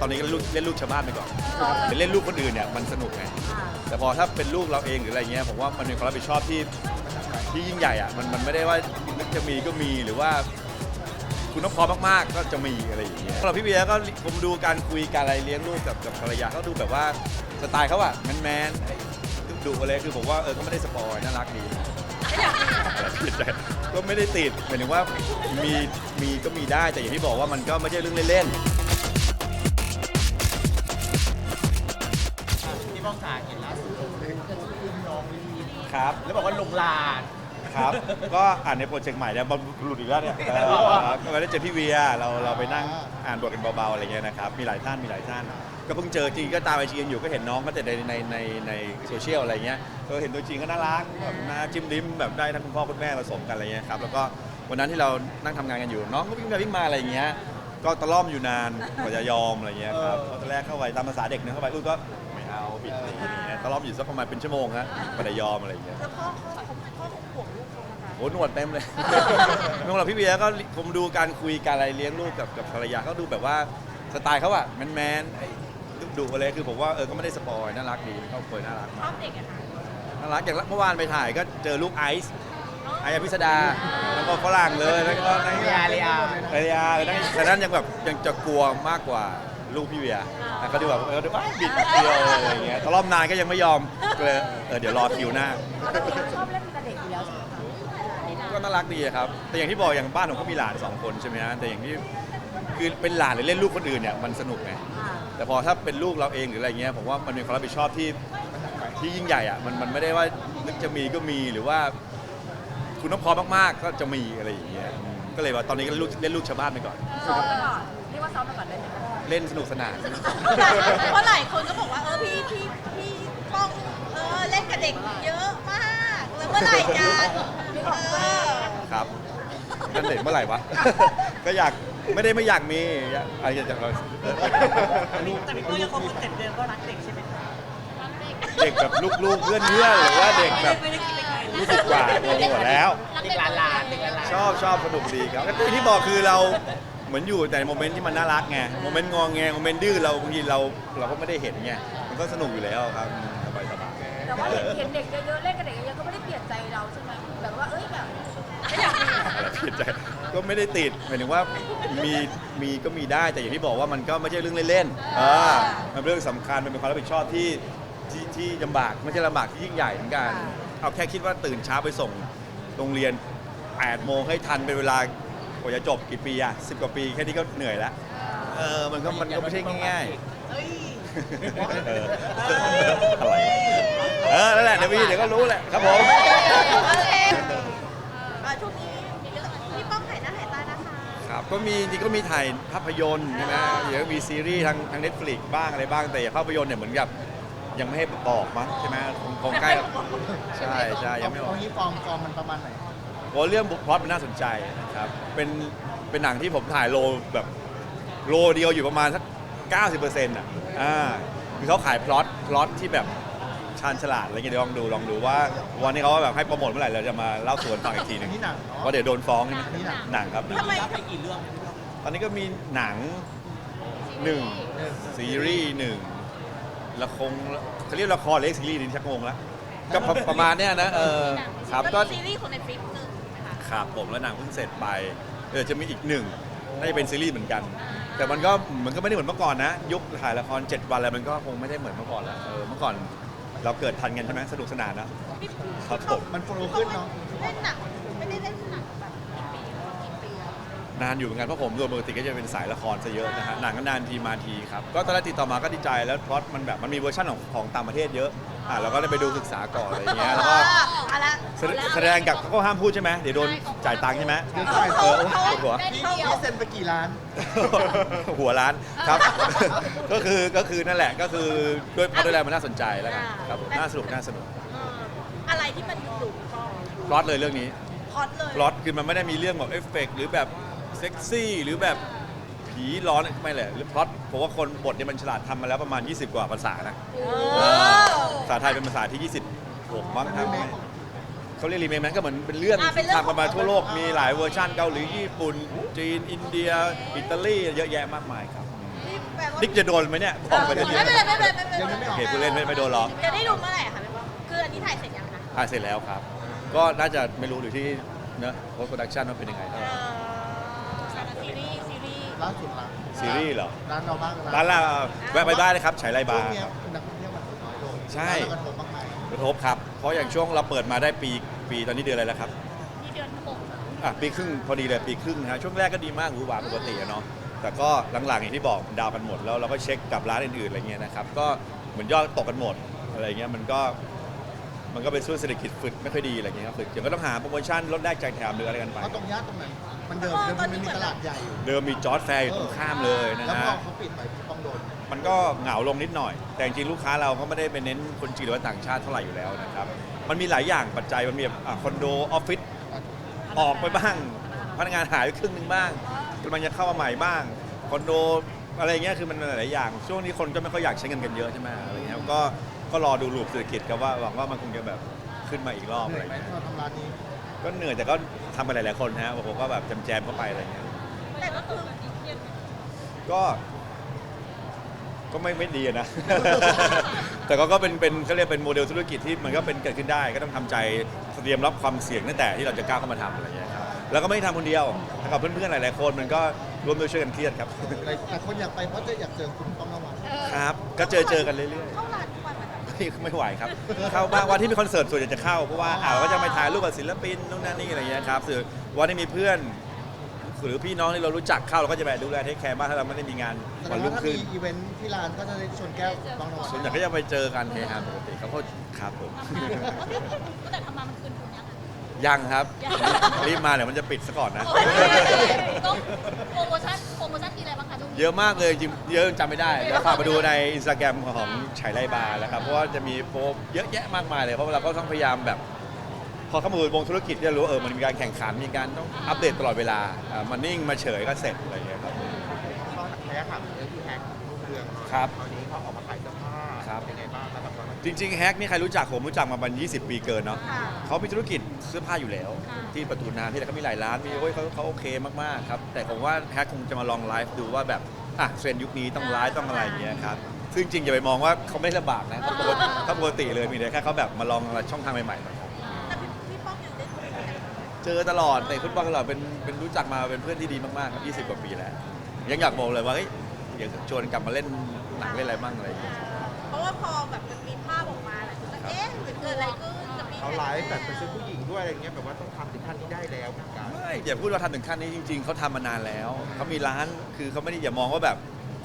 ตอนนี้ก็เล่นลูกเล่นลูกชาวบ้านไปก่อนเป็นเล่นลูกคนอื่นเนี่ยมันสนุกไงแต่พอถ้าเป็นลูกเราเองหรืออะไรเงี้ยผมว่ามันเป็นความรับผิดชอบที่ที่ยิ่งใหญ่อะมันมันไม่ได้ว่านึกจะมีก็มีหรือว่าคุณต้องพร้อมมากๆ ก็จะมีอะไรอย่างเงี้ยสำหรับพี่เบียร์ก็ผมดูการคุยการอะไรเลี้ยงลูกกับกับภรรยาเขาดูแบบว่าสไตล์เขาอะแมนๆไอ้ดุๆอะไรคือผมว่าเออก็ไม่ได้สปอยน่ารักดีอะไรผิดใจก็ไม่ได้ติดหมายถึงว่ามีมีก็มีได้แต่อย่างที่บอกว่ามันก็ไม่ใช่เรื่องเล่นที่ ครับ แล้วบอกว่าลงลาน ครับ ก็อ่านในโปรเจกต์ใหม่เนี่ยมันหลุดอีกแล้วเนี่ยเออก็ไม่ได้เจอพี่เวียเราเราไปนั่งอ่านบทกันเบาๆอะไรเงี้ยนะครับ มีหลายท่านมีหลายท่าน ก็เพิ่งเจอจริงก็ตามไอจีกันอยู่ก็เห็นน้องก็แต่ในในในในโซเชียลอะไรเงี้ยก็เห็นตัวจริงก็น่ารักแบบน่าจิ้มลิ้มแบบได้ทั้งคุณพ่อคุณแม่ผสมกันอะไรเงี้ยครับแล้วก็วันนั้นที่เรานั่งทำงานกันอยู่น้องก็วิ่งไปวิ่งมาอะไรเงี้ยก็ตะล่อมอยู่นานกว่าจะยอมอะไรเงี้ยครับพอตอนแรกเข้าไปตามภาษาเด็กเนอะเข้าไปอุ้ยก็ ไม่เอาบิดอะไรอย่างเงี้ยตะล่อมอยู่สักประมาณเป็นชั่วโมงฮะกว่าจะยอมอะไรเงี้ย แล้วพ่อเขาพ่อคงห่วงลูกเขานะคะโอ้หนวดเต็มเลย ไม่ต้องหรอกพี่เบียร์ก็ผมดูการคุยการอะไรเลี้ยงลูกกับกับภรรยาเขาดูแบบว่าสไตล์เขาอะแมนๆไอ้ดุๆอะไรคือผมว่าเออก็ไม่ได้สปอยน่ารักดีครอบครัวน่ารักชอบเด็กอะค่ะน่ารักอย่างเมื่อวานไปถ่ายก็เจอลูกไอซ์ไอซ์อภิสดาแล้วก็ฝรั่งเลยแล้วก็นั่งเรียเรียเรียเลยนั่งแต่นั้นยังแบบยังจะกลัวมากกว่าลูกพี่เบียร์แต่ เขาดูแบบเออดูว่าบิดเดียวอะไรอย่างเงี้ยทะเลาะนานก็ยังไม่ยอมก็เลยเออเดี๋ยวรอคิวหน้า ปกติเขาชอบเล่นกับเด็กอยู่แล้วใช่ไหมคะก็น่ารักดีครับ แต่อย่างที่บอกอย่างบ้านผมก็มีหลานสองคนใช่ไหมฮะ แต่อย่างที่คือเป็นหลานหรือเล่นลูกคนอื่นเนี่ยมันสนุกไงแต่พอถ้าเป็นลูกเราเองหรืออะไรเงี้ยผมว่ามันเป็นความรับผิดชอบที่ที่ยิ่งใหญ่อะมันมันไม่ได้ว่านึกจะมีก็มีหรือว่า คุณต้องพร้อมมากๆก็จะมีอะไรอย่างเงี้ยอืมก็เลยว่าตอนนี้ก็เล่นลูกเล่นลูกชาวบ้านไปก่อน ซ้อมไปก่อน ซ้อมไปก่อนได้ไหมคะเล่นสนุกสนาน เพราะหลายคนก็บอกว่าเออพี่พี่พี่ป้องเออเล่นกับเด็กเยอะมากแล้วเมื่อไหร่จะเออครับนั่นเด็กเมื่อไหร่วะ ก็อยากไม่ได้ไม่อยากมีอยากอะไรอยากเราแต่พี่ก็ยังคงเต็มเดิมก็รักเด็กใช่ไหมคะเด็กแบบลูกๆเพื่อนเพื่อนๆหรือว่าเด็กแบบไม่ได้คิดไปไกลยี่สิบกว่าโตหมดแล้ว เด็กลานลานเด็กลานลานชอบชอบสนุกดีครับก็ที่บอกคือเรา เหมือนอยู่แต่ในโมเมนต์ที่มันน่ารักไงโมเมนต์งองแงโมเมนต์ดื้อเราบางทีเราเราก็ไม่ได้เห็นไงมันก็สนุกอยู่แล้วครับสบายสบายแต่ว่าเห็นเห็นเด็กเยอะๆเล่นกับเด็กเยอะๆก็ไม่ได้เปลี่ยนใจเราใช่ไหมแบบว่าเอ้ยแบบไม่อยากมีอะไรผิดใจก็ไม่ได้ติดหมายถึงว่ามีมีก็มีได้แต่อย่างที่บอกว่ามันก็ไม่ใช่เรื่องเล่นๆอ่ามันเป็นเรื่องสำคัญมันเป็นความรับผิดชอบที่ที่ที่ลำบากไม่ใช่ลำบากที่ยิ่งใหญ่เหมือนกัน เอาแค่คิดว่าตื่นเช้าไปส่งโรงเรียน8โมงให้ทันเป็นเวลา กว่าจะจบกี่ปีอะสิบกว่าปีแค่นี้ก็เหนื่อยแล้วเออมันก็มันก็ไม่ใช่ง่ายๆเอออะไรเออนั่นแหละเดี๋ยวพี่เดี๋ยวก็รู้แหละครับผม โอเคเอ่อช่วงนี้พี่ป้องหายหน้าหายตานะคะ ครับก็มีจริงๆก็มีถ่ายภาพยนตร์ใช่ไหมเดี๋ยวมีซีรีส์ทางทางเน็ตฟลิกบ้างอะไรบ้างแต่ภาพยนตร์เนี่ยเหมือนกับยังไม่ให้บอกมั้งใช่ไหมคงคงใกล้ใช่ใช่ยังไม่ออกเอางี้ฟอร์มฟอร์มมันประมาณไหน โอ้เรื่องพล็อตมันน่าสนใจนะครับ เป็นเป็นหนังที่ผมถ่ายโลแบบโลเดียวอยู่ประมาณสัก 90%อะอ่าคือเขาขายพล็อตพล็อตที่แบบชาญฉลาดอะไรเงี้ยเดี๋ยวลองดูลองดูว่าวันนี้เขาแบบให้โปรโมทเมื่อไหร่เราจะมาเล่าสู่กันฟังอีกทีหนึงอันนี้หนังเนอะเพราะเดี๋ยวโดนฟ้องใช่ไหมอันนี้หนังหนังครับทำไมไปกี่เรื่องตอนนี้ก็มีหนังหนึ่งซีรีส์หนึ่งละครเขาเรียกละครเล็กซีรีส์นี่ชักงงแล้วก็ประประมาณเนี้ยนะเออครับก็ ซีรีส์ของในฟิกหนึ่งนะ คะครับผมแล้วหนังเพิ่งเสร็จไปเออจะมีอีกหนึ่งน่าจะเป็นซีรีส์เหมือนกัน แต่มันก็มันก็ไม่ได้เหมือนเมื่อก่อนนะ ยุคถ่ายละคร 7 วันอะไรมันก็คงไม่ได้เหมือนเมื่อก่อนแล้วเออเมื่อก่อนเราเกิดทันกันใช่ไหมสนุกสนานนะ ครับผม มันโปรขึ้นเนาะเล่นหนังไม่ได้เล่นหนังแบบกี่ปีแล้วกี่ปีแล้วนานอยู่เหมือนกันเพราะผมโดยปกติก็จะเป็นสายละครซะเยอะนะฮะหนังก็นานทีมาทีครับก็ตอนแรกติดต่อมาก็ดีใจแล้วเพราะมันแบบมันมีเวอร์ชันของของต่างประเทศเยอะ อะเราก็ได้ไปดูศึกษาก่อนอะไรอย่างเงี้ยแล้วก็เอาละแสดแสดงกับเขาก็ห้ามพูดใช่ไหมเดี๋ยวโดนจ่ายตังค์ใช่ไหมเดี๋ยวจ่ายเอตังอค์ปวดหัว พี่พี่เซ็นไปกี่ล้าน หัวร้านครับ ก็คือก็คือนั่นแหละก็คือด้วยพล็อตด้วยอะไรมันน่าสนใจแล้วกันครับผมน่าสนุกน่าสนุกเอออะไรที่มันดุๆก็พล็อตเลยเรื่องนี้พล็อตเลย พล็อตคือมันไม่ได้มีเรื่องแบบเอฟเฟกต์หรือแบบเซ็กซี่หรือแบบ ผีร้อนไม่เลยหรือพล็อตผมว่าคนบทเนี่ยมันฉลาดทำมาแล้วประมาณ 20 กว่าภาษานะเอเออภาษาไทยเป็นภาษาที่ 26มั้งครับเขาเรียกรีเมคนั้นก็เหมือนเป็นเรื่องอะเป็นเรื่อง ทำกันมาทั่วโลกมีหลายเวอร์ชันเกาหลีญี่ปุ่น จีน อินเดีย อิตาลีเยอะแยะมากมายครับนี่แปลว่านิกจะโดนไหมเนี่ยบอกไปเลยไม่เป็นไรไม่เป็นไรไม่เป็นยังไรไม่โอออกเคผู้เล่นไม่ไม่โดนหรอกจะได้ดูเมื่อไหร่อะคะพี่ป้องคืออันนี้ถ่ายเสร็จยังคะถ่ายเสร็จแล้วครับ ก็น่าจะไม่รู้หรือที่เนอะโพสโปรดักชันว่าเป็นยังไงเออซีรีส์ซีรีส์ ล่าสุดละซีรีส์เหรอ ร้านเราบ้างร้านล่าแวะไปได้เลยครับฉายไรบาช่วร์งเนี้ยครับนักท่องเที่ยวมันน้อยลงใช่ แล้วเรากระทบบ้างไหมกระทบครับ เพราะอย่างช่วงเราเปิดมาได้ปีปีตอนนี้เดือนอะไรแล้วครับ นี่เดือนหกอะปีครึ่งพอดีเลยปีครึ่งนะฮะช่วงแรกก็ดีมากหรูหราปกติอะเนาะแต่ก็หลังๆอย่างที่บอกดาวกันหมดแล้วเราก็เช็คกับร้านอื่นๆอะไรเงี้ยนะครับก็เหมือนยอดตกกันหมดอะไรเงี้ยมันก็มันก็เป็นช่วงเศรษฐกิจฝึกไม่ค่อยดีอะไรเงี้ยครับฝึกเดี๋ยวก็ต้องหาโปรโมชั่นลดแลกแจกแถมหรืออะไรกันไป เพราะตรงย่านตรงนั้น มันเดิมเดิมมันมีตลาดใหญ่อยู่เดิมมีจอร์ดแฟร์อยู่ตรงข้ามเลยนะแล้วพฮะอเขาปิดไปต้องโดน มันก็เหงาลงนิดหน่อย แต่จริงๆลูกค้าเราก็ไม่ได้ไปเน้นคนจีนหรือว่าต่างชาติเท่าไหร่อยู่แล้วนะครับ มันมีหลายอย่างปัจจัย มันมีแบบอะคอนโดออฟฟิศออกไปบ้าง พนักงานหายไปครึ่งหนึงบ้างกำลังจะเข้ามาใหม่บ้าง คอนโดอะไรเงี้ยคือมันหลายอย่าง ช่วงนี้คนก็ไม่ค่อยอยากใช้เงินกันเยอะใช่ไหมอะไรเงี้ยก็ก็รอดูรูปเศรษฐกิจครับว่าหวังว่ามันคงจะแบบขึ้นมาอีกรอบเหอะนื่ไรอยไหมเงี้ยเราทำร้านนี้ ก็เหนื่อยแต่ก็ทำไปหลาย ๆ คนฮะผมก็แบบแจมๆเข้าไปอะไรเงี้ย แต่ก็คือก็ก็ไม่ไม่ดีอะนะ แต่ก็ก็เป็นเป็นเขาเรียกเป็นโมเดลธุรกิจที่มันก็เป็นเกิดขึ้นได้ก็ต้องทำใจเตรียมรับความเสี่ยงตั้งแต่ที่เราจะก้าวเข้ามาทำอะไรอย่างเงี้ยครับแล้วก็ไม่ได้ทำคนเดียวทำกับเพื่อน ๆ หลาย ๆ คนมันก็ร่วมด้วยช่วยกันเครียดครับแต่คนอยากไปเพราะจะอยากเจอคุณป้องนวัด ครับ ก็เจอเจอกันเรื่อยเข้าร้านทุกวันไหมคะๆ ไม่ไม่ไหวครับ เข้าบ้างวันที่มีคอนเสิร์ตส่วนใหญ่จะเข้าเพราะว่าอ่าเราก็จะไปถ่ายรูปกับศิลปินนู่นนั่นนี่อะไรอย่างเงี้ยครับส่วนวันที่มีเพื่อน หรือพี่น้องที่เรารู้จักเข้าเราก็จะไปดูแลเทคแคร์บ้างถ้าเราไม่ได้มีงานแสดวันงรุ่ว่างถ้าขึ้นมีอีเวนท์ที่ร้านก็จะได้ชวนแก้วป้องนวัดส่วนใหญ่ก็จะไปเจอกันเฮฮาปกติเขาก็ครับผมก็แต่ทำมามันคืนทุนยังอะยังครับยังรีบมาเดี๋ยวมันจะปิดซะก่อนนะต้องโปรโมชั่นโปรโมชั่นมีอะไรบ้างคะทุก เยอะมากเลยจริงเยอะจำไม่ได้แล้วฝากมาดูในอินสตาแกรมของฉายไลบาร์แล้วครับเพราะว่าจะมีโปรเยอะแยะมากมายเลยเพราะเราก็ต้องพยายามแบบ พอเข้ามาดูวงธุรกิจจะรู้ว่าเออมันมีการแข่งขันมีการต้องอัปเดตตลอดเวลาอ่ามันนิ่งมาเฉยก็เสร็จอะไรอย่างเงี้ยครับ เขาแพ้ค่ะเรื่องที่แฮกรุ่งเรืองครับตอนนี้เขาออกมา จริงๆแฮกนี่ใครรู้จักผมรู้จักมาประมาณ20 ปีเกินเนาะค่ะเขามีธุรกิจเสื้อผ้าอยู่แล้ว ค่ะ ที่ประตูน้ำที่ไหนเขามีหลายร้านมีโอ้ยเขาเขาโอเคมากๆครับแต่ผมว่าแฮกคงจะมาลองไลฟ์ดูว่าแบบอะเทรนด์ยุคนี้ต้องไลฟ์ต้องอะไรอย่างเงี้ยครับซึ่งจริงอย่าไปมองว่าเขาไม่ลำบากนะเขาปกติเขาปกติเลยมีแต่แค่เขาแบบมาลองช่องทางใหม่ๆ แต่พี่พี่ป้องยังได้คุยกันเจอตลอดแต่ฟุตบอลตลอดเป็นเป็นรู้จักมาเป็นเพื่อนที่ดีมากๆครับ20 กว่าปีแล้ว ยังอยากบอกเลยว่าเฮ้ยอยากชวนกลับมาเล่นหนังเล่นอะไรบ้างอะไรอย่างเงี้ยเพราะว่าพอแบบมันมี เอ๊ะหรือเกิดอะไรขึ้นจะมีเขาไลฟ์แบบเป็นเสื้อผู้หญิงด้วยอะไรเงี้ยแบบว่าต้องทำถึงขั้นนี้ได้แล้วเหมือนกันไม่อย่าพูดว่าทำถึงขั้นนี้จริง ๆเขาทำมานานแล้วเขามีร้านคือเขาไม่ได้อย่ามองว่าแบบ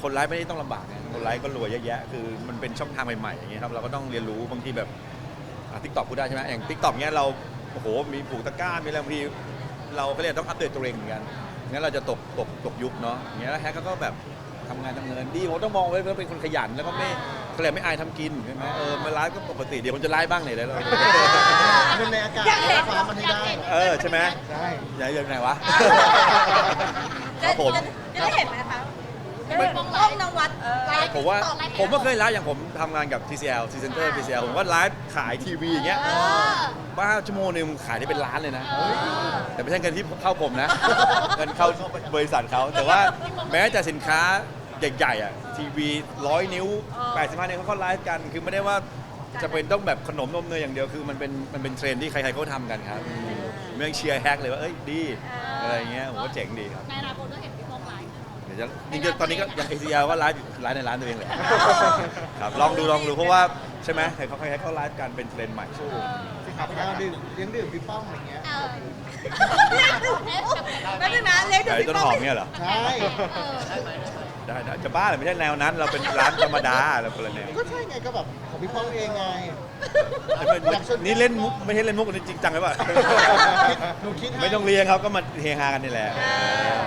คนไลฟ์ไม่ได้ต้องลำบากไงคนไลฟ์ก็รวยเยอะแยะคือมันเป็นช่องทางใหม่ๆอย่างเงี้ยครับเราก็ต้องเรียนรู้บางทีแบบทิกตอกพูดได้ใช่ไหมอย่างทิกตอกเนี้ยเราโอ้โหมีปลูกตะกร้ามีอะไรบางทีเราก็เลยต้องอัปเดตตัวเองเหมือนกันงั้นเราจะตกตกตกยุคเนาะอย่างเงี้ยแล้วแฮกก็แบบทำงานทำเงินดีผมต้องมองไว้ว่าเป็นคนขยันแล้วก็ไม่ เขาเรียกไม่อายทำกินใช่ไหมเออมาไลฟ์ก็ปกติเดี๋ยวผมจะไลฟ์บ้างเนี่ยแล้วเราเงินในอากาศอยากเห็นฟ้ามันให้อยากได้ เห็นเออใช่ไหมได้อย่าเยอะไหนวะคจะรับผม จะได้เห็นไหมคะจะได้ป้องป้องนวัดไลฟ์ผมว่า TikTok ผมก็เคยไลฟ์อย่างผมทำงานกับ TCL T Center TCL ผมว่าไลฟ์ขายทีวีอย่างเงี้ยเออ บ้าชั่วโมงหนึงขายได้เป็นล้านเลยนะ แต่ไม่ใช่เงินที่เข้าผมนะ เงินเข้าบริษัทเขาแต่ว่าแม้แต่สินค้าใหญ่ๆอะ ทีวีร้อยนิ้ว 85นิ้วเขาก็ไลฟ์กัน คือไม่ได้ว่าจะเป็นต้องแบบขนมนมเนยอย่างเดียวคือมันเป็นมันเป็นเทรนด์ที่ใครๆเขาทำกันครับเมืองเชียร์แฮกเลยว่าเอ้ยดีอะไรอย่างเงี้ยผมว่าเจ๋งดีครับในอนาคตก็เห็นพี่ป้องไลฟ์เดี๋ยวจะจริงๆตอนนี้ก็ยัง ACL ก็ไลฟ์อยู่ไลฟ์ในร้านตัวเองแหละครับลองดูลองดูเพราะว่าใช่ไหมเห็นเขาใครๆเขาไลฟ์กันเป็นเทรนด์ใหม่สิครับเอาดื่มเลี้ยงดื่มพี่ป้องอะไรเงี้ยเออแล้วนึงนะเล็กไอ้ต้นหอมเนี่ยเหรอใช่ ได้ได้จะบ้าเหรือไม่ใช่แนวนั้น เราเป็นร้านธรรมดาเราคนละแนวก็ใช่ไงก็แบบของพี่ป้องเองไงนี่เล่นมุกไม่ใช่เล่นมุกอันนี้จริงจังไหมวะหนูคิดให้ ไม่ต้องเรียนครับก็มาเฮฮากันนี่แหละ เออ